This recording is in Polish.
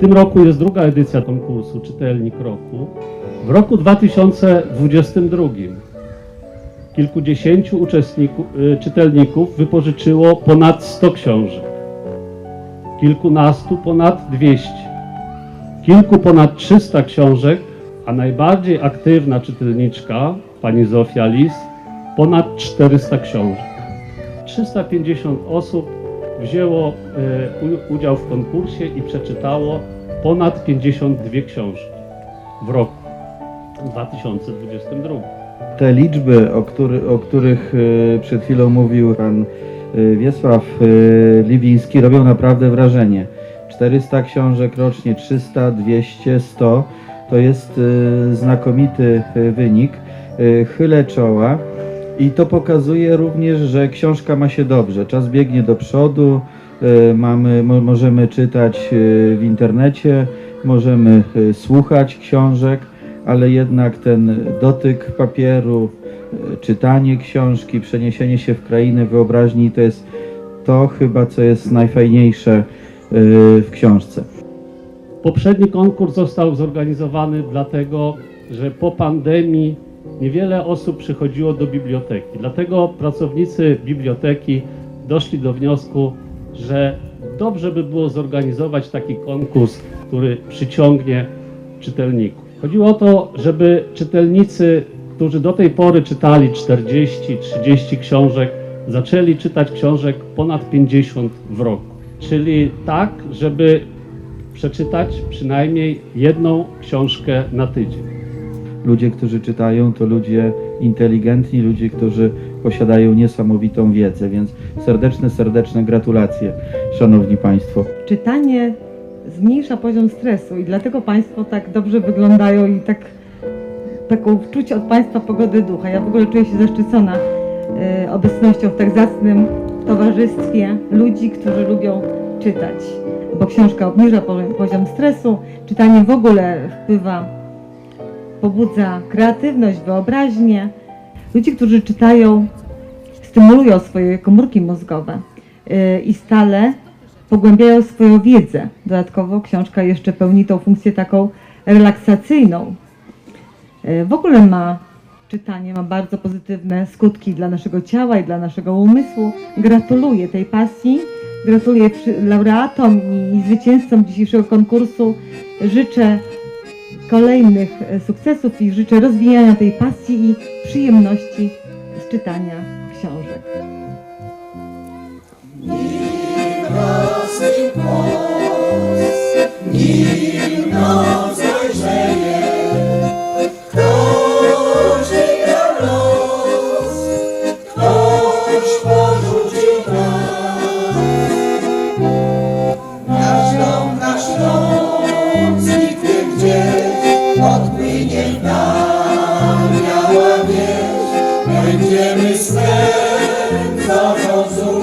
tym roku jest druga edycja konkursu Czytelnik Roku. W roku 2022 kilkudziesięciu uczestników, y, czytelników wypożyczyło ponad 100 książek, kilkunastu ponad 200, kilku ponad 300 książek, a najbardziej aktywna czytelniczka, pani Zofia Lis, ponad 400 książek. 350 osób wzięło e, udział w konkursie i przeczytało ponad 52 książki w roku 2022. Te liczby, o, który, o których e, przed chwilą mówił pan e, Wiesław Liwiński, robią naprawdę wrażenie. 400 książek rocznie, 300, 200, 100 to jest znakomity wynik. Chylę czoła i to pokazuje również, że książka ma się dobrze. Czas biegnie do przodu, e, mamy, mo, możemy czytać e, w internecie, możemy e, słuchać książek ale jednak ten dotyk papieru, czytanie książki, przeniesienie się w krainę wyobraźni to jest to chyba, co jest najfajniejsze w książce. Poprzedni konkurs został zorganizowany dlatego, że po pandemii niewiele osób przychodziło do biblioteki. Dlatego pracownicy biblioteki doszli do wniosku, że dobrze by było zorganizować taki konkurs, który przyciągnie czytelników. Chodziło o to, żeby czytelnicy, którzy do tej pory czytali 40-30 książek, zaczęli czytać książek ponad 50 w roku. Czyli tak, żeby przeczytać przynajmniej jedną książkę na tydzień. Ludzie, którzy czytają, to ludzie inteligentni, ludzie, którzy posiadają niesamowitą wiedzę, więc serdeczne, serdeczne gratulacje, Szanowni Państwo. czytanie zmniejsza poziom stresu i dlatego Państwo tak dobrze wyglądają i tak taką czucie od Państwa pogody ducha. Ja w ogóle czuję się zaszczycona e, obecnością w tak zacnym towarzystwie ludzi, którzy lubią czytać, bo książka obniża po- poziom stresu, czytanie w ogóle wpływa, pobudza kreatywność, wyobraźnię. Ludzi, którzy czytają, stymulują swoje komórki mózgowe e, i stale pogłębiają swoją wiedzę. Dodatkowo książka jeszcze pełni tą funkcję taką relaksacyjną. E, W ogóle ma czytanie ma bardzo pozytywne skutki dla naszego ciała i dla naszego umysłu. Gratuluję tej pasji, gratuluję laureatom i zwycięzcom dzisiejszego konkursu. Życzę kolejnych e, sukcesów i życzę rozwijania tej pasji i przyjemności z czytania książek. Nasz so